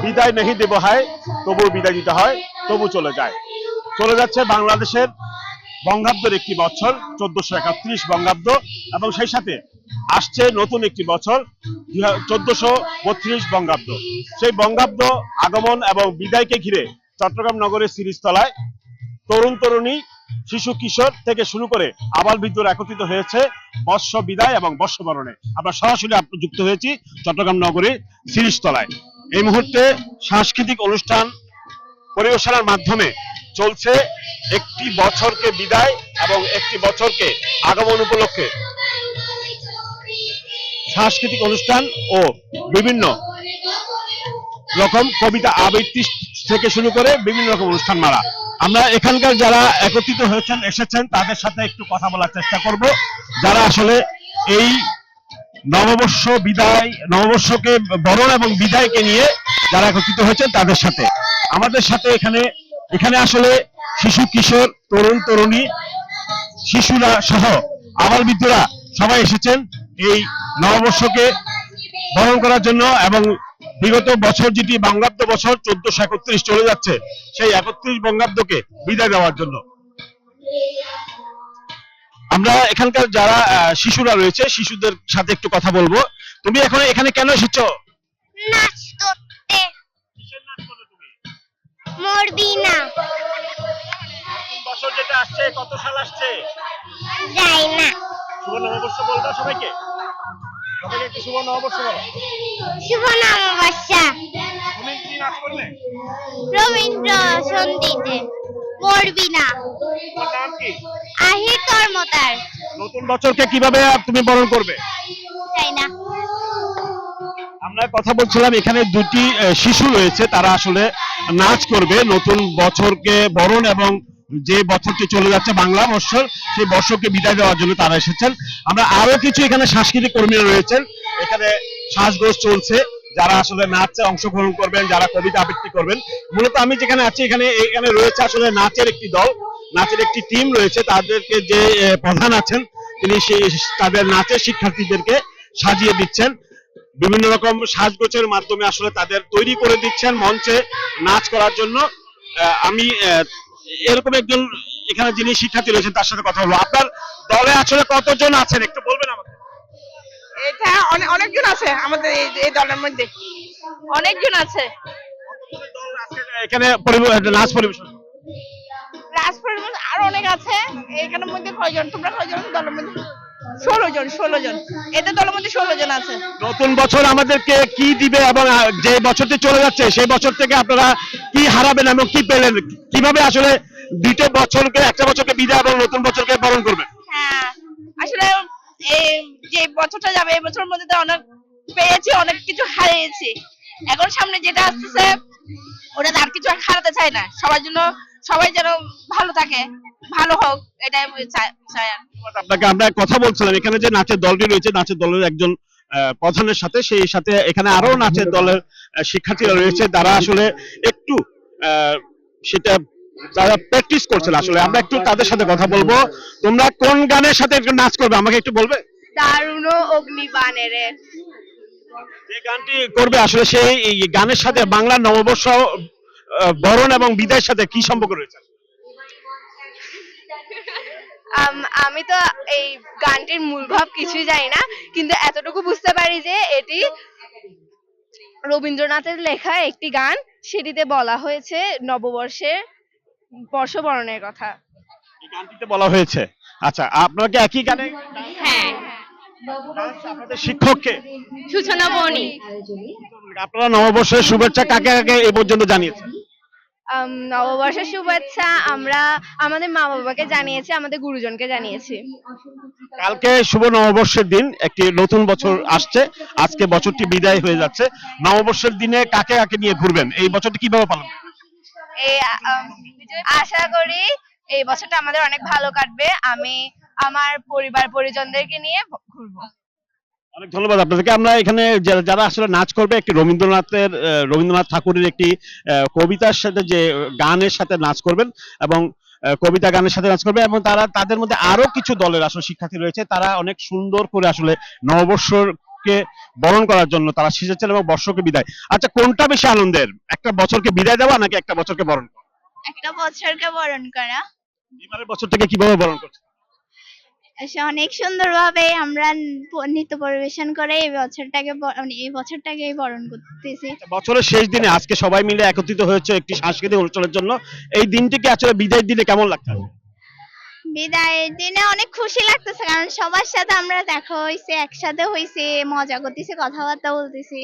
বিদায় নেহি দেব হয় তবু বিদায় দিতে হয় তবু চলে যায়। চলে যাচ্ছে বাংলাদেশের বঙ্গাব্দের একটি বছর, চোদ্দশো একত্রিশ বঙ্গাব্দ, এবং সেই সাথে আসছে নতুন একটি বছর চোদ্দশো বত্রিশ বঙ্গাব্দ। সেই বঙ্গাব্দ আগমন এবং বিদায়কে ঘিরে চট্টগ্রাম নগরের সিরিজতলায় তরুণ তরুণী, শিশু কিশোর থেকে শুরু করে আবাল বিদ্যুৎ একত্রিত হয়েছে বর্ষ বিদায় এবং বর্ষবরণে আমরা সরাসরি যুক্ত হয়েছি চট্টগ্রাম নগরীর সিরিজতলায়। এই মুহূর্তে সাংস্কৃতিক অনুষ্ঠান পরিবেশনার মাধ্যমে চলছে একটি বছরকে বিদায় এবং একটি বছরকে আগমন উপলক্ষে। সাংস্কৃতিক অনুষ্ঠান ও বিভিন্ন রকম কবিতা আবৃত্তি থেকে শুরু করে বিভিন্ন রকম অনুষ্ঠান মারা আমরা এখানকার যারা একত্রিত হয়েছেন, এসেছেন, তাদের সাথে একটু কথা বলার চেষ্টা করব। যারা আসলে এই নববর্ষ বিদায়, নববর্ষকে বরণ এবং বিদায়কে নিয়ে যারা একত্রিত হয়েছেন তাদের সাথে। আমাদের সাথে এখানে এখানে আসলে শিশু, কিশোর, তরুণ, তরুণী, শিশুরা সহ আবাল বৃদ্ধরা সবাই এসেছেন এই নববর্ষকে বরণ করার জন্য এবং বিগত বছর যেটি বঙ্গাব্দ বছর চোদ্দশো একত্রিশ চলে যাচ্ছে, সেই একত্রিশ বঙ্গাব্দকে বিদায় দেওয়ার জন্য। আমরা এখানকার যারা শিশুরা রয়েছে শিশুদের সাথে একটু কথা বলব। তুমি এখন এখানে কেন এসেছ? নাচ করতে। মরবি না। বছর যেটা আসছে কত সাল আসছে? যাই না। শুভ নববর্ষ বলবা সবাইকে? সবাইকে একটু শুভ নববর্ষ বলো। শুভ নববর্ষা। তুমি কি নাচ করলে? রবীন্দ্র মরবি না। আহির কর্মতার নতুন বছরকে কীভাবে তুমি বরণ করবে? যাই না। আমরা কথা বলছিলাম এখানে দুটি শিশু রয়েছে তারা আসলে নাচ করবে। নতুন বছরকে বরণ এবং যে বছরটি চলে যাচ্ছে বাংলা বর্ষর সেই বর্ষকে বিদায় দেওয়ার জন্য তারা এসেছেন। আমরা আরও কিছু এখানে সাংস্কৃতিক কর্মীরা রয়েছেন। এখানে শ্বাসগোষ চলছে। যারা আসলে নাচে অংশগ্রহণ করবেন, যারা কবিতা আবৃত্তি করবেন, মূলত আমি যেখানে আছি, এখানে এখানে রয়েছে আসলে নাচের একটি দল, নাচের একটি টিম রয়েছে, তাদেরকে যে প্রধান আছেন, তিনি তাদের নাচের শিক্ষার্থীদেরকে সাজিয়ে দিচ্ছেন। বিভিন্ন রকম সাজগোছের মাধ্যমে আসলে তাদের তৈরি করে দিচ্ছেন মঞ্চে নাচ করার জন্য। আমি এরকম একজন এখানে যিনি শিক্ষার্থী রয়েছেন, তার সাথে কথা বলব। আপনার দলে আসলে কতজন আছেন, একটু বলবেন আমাকে? এটা অনেকজন আছে আমাদের এই দলের মধ্যে। অনেকজন আছে। এখানে নাচ পরিবেশন। রাজপুরের মধ্যে আরও অনেক আছে। এখানের মধ্যে কয়জন? তোমরা কয়জন দলের মধ্যে? ষোলো জন ষোলো জন। এদের দলের মধ্যে ষোলো জন আছে। নতুন বছর আমাদেরকে কি দিবে এবং যে বছরটি চলে যাচ্ছে সেই বছর থেকে আপনারা কি হারাবেন এবং কি পেলেন? কীভাবে আসলে দুটো বছরকে একটা বছরকে বিদায় এবং নতুন বছরকে বরণ করবেন? হ্যাঁ। আসলে এই যে বছরটা যাবে, এই বছরের মধ্যে তো অনেক পেয়েছি, অনেক কিছু হারিয়েছি। এখন সামনে যেটা আসতেছে, ওটা আর কিছু হারাতে চাই না। সবার জন্য সবাই যেন ভালো থাকে, ভালো হোক, এটাই চাই- আপনাকে আমরা কথা বলছিলাম, এখানে যে নাচের দলটি রয়েছে, নাচের দলের একজন প্রধানের সাথে, সেই সাথে এখানে আরও নাচের দলের শিক্ষার্থীরা রয়েছে তারা আসলে একটু সেটা তারা প্র্যাকটিস করছেন আসলে। আমরা একটু তাদের সাথে কথা বলব। তোমরা কোন গানের সাথে একটু নাচ করবে? আমাকে একটু বলবে? দারুণ অগ্নিবাণের যে গানটি করবে আসলে সেই এই গানের সাথে বাংলা নববর্ষ বরণ এবং বিদায়ের সাথে কি সম্পর্ক রয়েছে? আমি তো এই গানটির মূল ভাব কিছুই জানি না কিন্তু এতটুকু বুঝতে পারি যে এটি রবীন্দ্রনাথের লেখা একটি গান। সেটিতে বলা হয়েছে নববর্ষের বর্ষবরণের কথা। এই গানটিতে বলা হয়েছে। আচ্ছা আপনারা কি একই গানে হ্যাঁ। আপনাদের শিক্ষককে? সূচনা বনি আপনারা নববর্ষের শুভেচ্ছা কাকে কাকে এ পর্যন্ত জানিয়েছেন? নববর্ষের শুভেচ্ছা আমরা আমাদের মা বাবাকে জানিয়েছি আমাদের গুরুজনকে জানিয়েছি। কালকে শুভ নববর্ষের দিন একটি নতুন বছর আসছে আজকে বছরটি বিদায় হয়ে যাচ্ছে। নববর্ষের দিনে কাকে কাকে নিয়ে ঘুরবেন? এই বছরটি কীভাবে পালন করবেন? আশা করি এই বছরটা আমাদের অনেক ভালো কাটবে। আমি আমার পরিবার পরিজনদেরকে নিয়ে ঘুরবো। অনেক ধন্যবাদ আপনাদেরকে। আমরা এখানে যারা- আসলে নাচ করবে, একটি রবীন্দ্রনাথের রবীন্দ্রনাথ ঠাকুরের একটি কবিতার সাথে যে, গানের সাথে নাচ করবেন এবং কবিতা গানের সাথে নাচ করবে এবং তারা, তাদের মধ্যে আরও কিছু দলের আসলে শিক্ষার্থী রয়েছে। তারা অনেক সুন্দর করে আসলে নববর্ষর বর্ষকে বরণ করার জন্য তারা সেজেছেন এবং বর্ষকে বিদায়। আচ্ছা কোনটা বেশি আনন্দের? একটা বছরকে বিদায় দেওয়া নাকি একটা বছরকে বরণ করা? একটা বছরকে বরণ করা। এবারের বছরটাকে কীভাবে বরণ করছে? অনেক সুন্দরভাবে আমরা নৃত্য পরিবেশন করে এই বছরটাকে মানে এই বছরটাকে বরণ করতেছি। বছরের শেষ দিনে আজকে সবাই মিলে একত্রিত হয়েছে একটি সাংস্কৃতিক অনুষ্ঠানের জন্য। এই দিনটিকে আসলে বিদায় দিলে কেমন লাগছে? বিদায়ের দিনে অনেক খুশি লাগতেছে কারণ সবার সাথে আমরা দেখা হয়েছে একসাথে হয়েছে মজা করতেছি কথাবার্তা বলতেছি।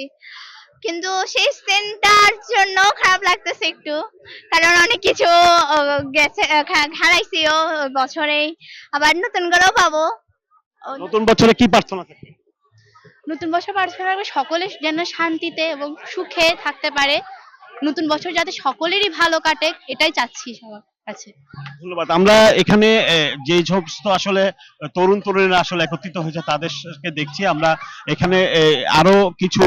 কিন্তু সেই সিনটার জন্য খারাপ লাগতেছে একটু কারণ অনেক কিছু গেছে আহ, খা- হারাইছিও বছরে আবার নতুন করেও পাবো। নতুন বছরে কি প্রার্থনা থাকে? নতুন বছর প্রার্থনা সকলে যেন শান্তিতে এবং সুখে থাকতে পারে। নতুন বছর যাতে সকলেরই ভালো কাটে, এটাই চাচ্ছি সবার কাছে। ধন্যবাদ। আমরা এখানে যে সমস্ত আসলে তরুণ তরুণীরা আসলে একত্রিত হয়েছে, তাদেরকে দেখছি। আমরা এখানে আরও কিছু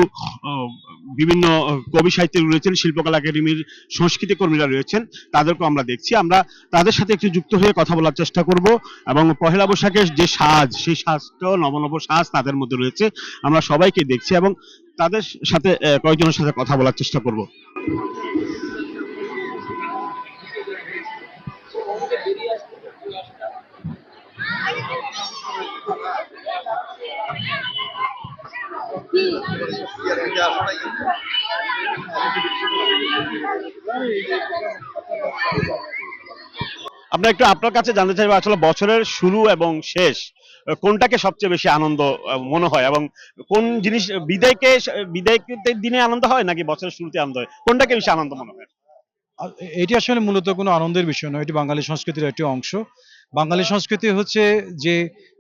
বিভিন্ন কবি সাহিত্যিক রয়েছেন, শিল্পকলা একাডেমির সংস্কৃতি কর্মীরা রয়েছেন, তাদেরকেও আমরা দেখছি। আমরা তাদের সাথে একটু যুক্ত হয়ে কথা বলার চেষ্টা করব, এবং পহেলা বৈশাখের যে সাজ, সেই সাজটাও নবনব সাজ তাদের মধ্যে রয়েছে, আমরা সবাইকে দেখছি, এবং তাদের সাথে কয়েকজনের সাথে কথা বলার চেষ্টা করব। আমরা একটু আপনার কাছে জানতে চাইব, আসলে বছরের শুরু এবং শেষ কোনটাকে সবচেয়ে বেশি আনন্দ মনে হয়? এবং কোন জিনিস, বিদায়কে বিদায়কে দিনে আনন্দ হয় নাকি বছরের শুরুতে আনন্দ হয়? কোনটাকে বেশি আনন্দ মনে হয়? এটি আসলে মূলত কোনো আনন্দের বিষয় নয়, এটি বাঙালি সংস্কৃতির একটি অংশ। বাঙালি সংস্কৃতি হচ্ছে যে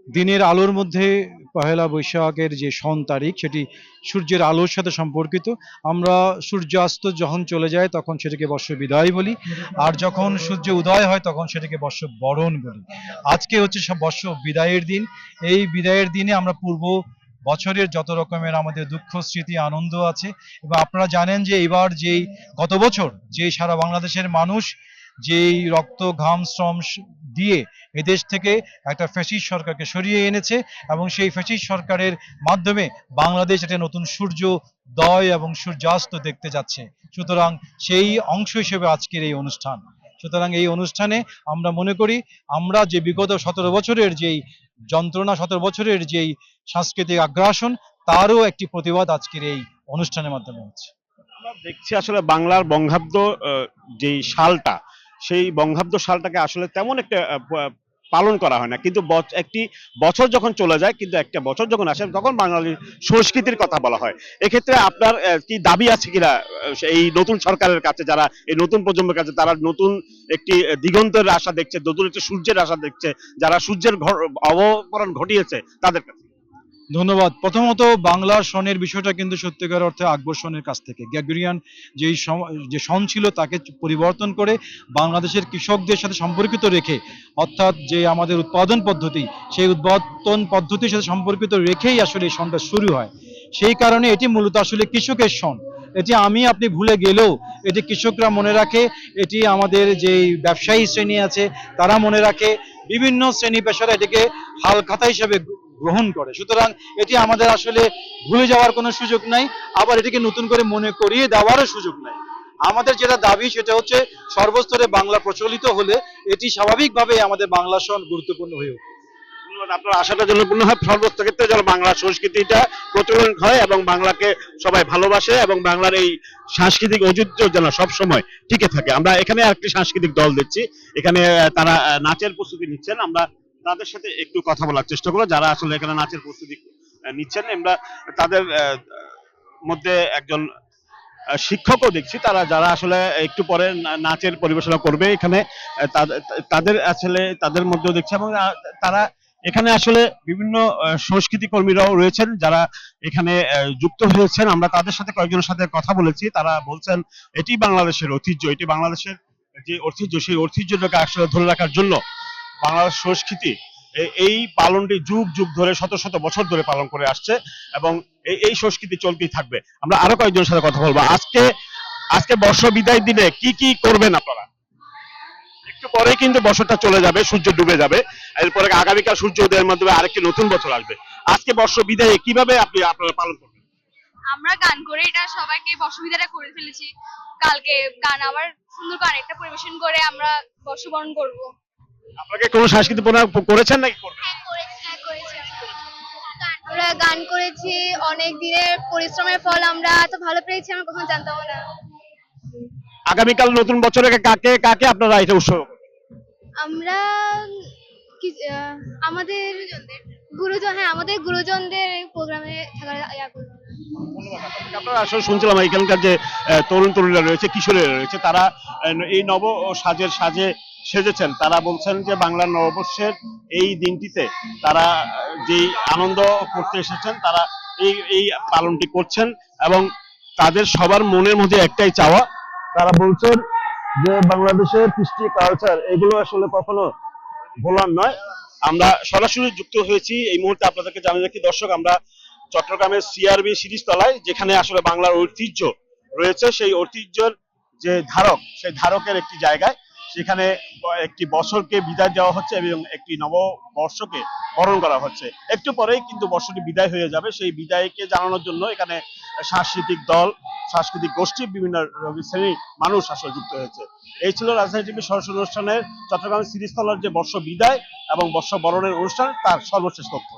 দিনের আলোর মধ্যে পহেলা বৈশাখের যে সন তারিখ, সেটি সূর্যের আলোর সাথে সম্পর্কিত। আমরা সূর্যাস্ত যখন চলে যায়, তখন সেটাকে বর্ষ বিদায় বলি। আর যখন সূর্য উদয় হয়, তখন সেটাকে বর্ষ বরণ বলি। আজকে হচ্ছে সব বর্ষ বিদায়ের দিন। এই বিদায়ের দিনে আমরা পূর্ব বছরের যত রকমের আমাদের দুঃখ, স্মৃতি, আনন্দ আছে। এবং আপনারা জানেন যে এবার যেই গত বছর যে সারা বাংলাদেশের মানুষ যেই রক্ত, ঘাম, শ্রম দিয়ে এদেশ থেকে একটা ফ্যাসিস্ট সরকারকে সরিয়ে এনেছে এবং সেই ফ্যাসিস্ট সরকারের মাধ্যমে বাংলাদেশ একটা নতুন সূর্য দয় এবং সূর্যাস্ত দেখতে যাচ্ছে। সুতরাং সেই অংশ হিসেবে আজকের এই অনুষ্ঠান। সুতরাং এই অনুষ্ঠানে আমরা মনে করি, আমরা যে বিগত সতেরো বছরের যেই যন্ত্রণা, সতেরো বছরের যেই সাংস্কৃতিক আগ্রাসন, তারও একটি প্রতিবাদ আজকের এই অনুষ্ঠানের মাধ্যমে হচ্ছে। দেখছি আসলে বাংলার বঙ্গাব্দ যেই সালটা সেই বঙ্গাব্দ সালটাকে আসলে তেমন একটা পালন করা হয় না। কিন্তু একটি বছর যখন চলে যায়, কিন্তু একটা বছর যখন আসে, তখন বাঙালির সংস্কৃতির কথা বলা হয়। এক্ষেত্রে আপনার কি দাবি আছে কিনা এই নতুন সরকারের কাছে, যারা এই নতুন প্রজন্মের কাছে, তারা নতুন একটি দিগন্তের আশা দেখছে, নতুন একটি সূর্যের আশা দেখছে, যারা সূর্যের অবতরণ ঘটিয়েছে, তাদের কাছে? ধন্যবাদ। প্রথমত বাংলা সনের বিষয়টা কিন্তু সত্যিকার অর্থে আকবর সনের কাছ থেকে। গ্যাগরিয়ান যেই যে সন ছিল তাকে পরিবর্তন করে বাংলাদেশের কৃষকদের সাথে সম্পর্কিত রেখে, অর্থাৎ যে আমাদের উৎপাদন পদ্ধতি, সেই উৎপাদন পদ্ধতির সাথে সম্পর্কিত রেখেই আসলে এই সনটা শুরু হয়। সেই কারণে এটি মূলত আসলে কৃষকের সন এটি আমি আপনি ভুলে গেলেও এটি কৃষকরা মনে রাখে, এটি আমাদের যে ব্যবসায়ী শ্রেণি আছে, তারা মনে রাখে, বিভিন্ন শ্রেণি পেশারা এটিকে হালখাতা হিসেবে গ্রহণ করে। সুতরাং এটি আমাদের আসলে ভুলে যাওয়ার কোনো সুযোগ নাই, আবার এটিকে নতুন করে মনে করিয়ে দেওয়ারও সুযোগ নাই। আমাদের যেটা দাবি সেটা হচ্ছে সর্বস্তরে বাংলা প্রচলিত হলে এটি স্বাভাবিকভাবে আমাদের বাংলা সন গুরুত্বপূর্ণ হয়ে ধন্যবাদ। আপনার আশাটা যেন পূর্ণ হয়। সর্বস্ত ক্ষেত্রে যেন বাংলা সংস্কৃতিটা প্রচলন হয় এবং বাংলাকে সবাই ভালোবাসে এবং বাংলার এই সাংস্কৃতিক ঐতিহ্য যেন সব সময় টিকে থাকে। আমরা এখানে একটি সাংস্কৃতিক দল দেখছি। এখানে তারা নাচের প্রস্তুতি নিচ্ছেন। আমরা তাদের সাথে একটু কথা বলার চেষ্টা করব। যারা আসলে এখানে নাচের প্রস্তুতি নিচ্ছেন, আমরা তাদের মধ্যে একজন শিক্ষকও দেখছি। তারা, যারা আসলে একটু পরে নাচের পরিবেশনা করবে এখানে তাদের- আসলে, তাদের মধ্যেও দেখছি এবং তারা এখানে আসলে বিভিন্ন সংস্কৃতি কর্মীরাও রয়েছেন যারা এখানে যুক্ত হয়েছেন। আমরা তাদের সাথে কয়েকজনের সাথে কথা বলেছি। তারা বলছেন, এটি বাংলাদেশের ঐতিহ্য। এটি বাংলাদেশের যে ঐতিহ্য, সেই ঐতিহ্যটাকে আসলে ধরে রাখার জন্য বাংলাদেশ সংস্কৃতি এই পালনটি যুগ যুগ ধরে, শত শত বছর ধরে পালন করে আসছে এবং এই সংস্কৃতি চলতেই থাকবে। আমরা আরও কয়েকজনের সাথে কথা বলব। আজকে আজকে বর্ষ বিদায় দিনে কি কি করবেন আপনারা? একটু পরেই কিন্তু বছরটা চলে যাবে, সূর্য ডুবে যাবে। এরপরে আগামীকাল সূর্য উদয়ের মাধ্যমে আরেকটি নতুন বছর আসবে। আজকে বর্ষ বিদায়ে কীভাবে আপনি, আপনারা পালন করবেন? আমরা গান করে এটা সবাইকে বসবিধাটা করে ফেলেছি। কালকে গান আবার সুন্দর গান, একটা পরিবেশন করে আমরা বর্ষবরণ করব। আপনাকে কোনো সাংস্কৃতিক প্রোগ্রাম করেছেন নাকি করবেন? আমরা। গান করেছি অনেক দিনের পরিশ্রমের ফল আমরা এত ভালো পেয়েছি আমরা কখনো জানতাম না। আগামীকাল নতুন বছরে কাকে কাকে আপনারা এটা উৎসর্গ আমরা আমাদের গুরুজন হ্যাঁ আমাদের গুরুজনদের প্রোগ্রামে থাকার ইয়া করব। আপনারা আসলে শুনছিলাম এখানকার যে তরুণ তরুণীরা রয়েছে কিশোরীরা রয়েছে তারা এই নব সাজের সাজে সেজেছেন। তারা বলছেন যে বাংলার নববর্ষের এই দিনটিতে তারা যে আনন্দ করতে এসেছেন, তারা এই এই পালনটি করছেন এবং তাদের সবার মনের মধ্যে একটাই চাওয়া। তারা বলছেন যে বাংলাদেশের কৃষ্টি কালচার এগুলো আসলে কখনো ভোলার নয়। আমরা সরাসরি যুক্ত হয়েছি এই মুহূর্তে আপনাদেরকে জানিয়ে রাখি, দর্শক, আমরা চট্টগ্রামের সিআরবি সিরিজ তলায়, যেখানে আসলে বাংলার ঐতিহ্য রয়েছে, সেই ঐতিহ্যের যে ধারক, সেই ধারকের একটি জায়গায় সেখানে একটি বছরকে বিদায় দেওয়া হচ্ছে এবং একটি নববর্ষকে বরণ করা হচ্ছে। একটু পরেই কিন্তু বর্ষটি বিদায় হয়ে যাবে। সেই বিদায়কে জানানোর জন্য এখানে সাংস্কৃতিক দল, সাংস্কৃতিক গোষ্ঠী, বিভিন্ন শ্রেণির মানুষ আসলে যুক্ত হয়েছে। এই ছিল রাজধানী টিভি সরাসরি অনুষ্ঠানের চট্টগ্রাম সিরিজ তলার যে বর্ষ বিদায় এবং বর্ষ বরণের অনুষ্ঠান, তার সর্বশেষ তথ্য।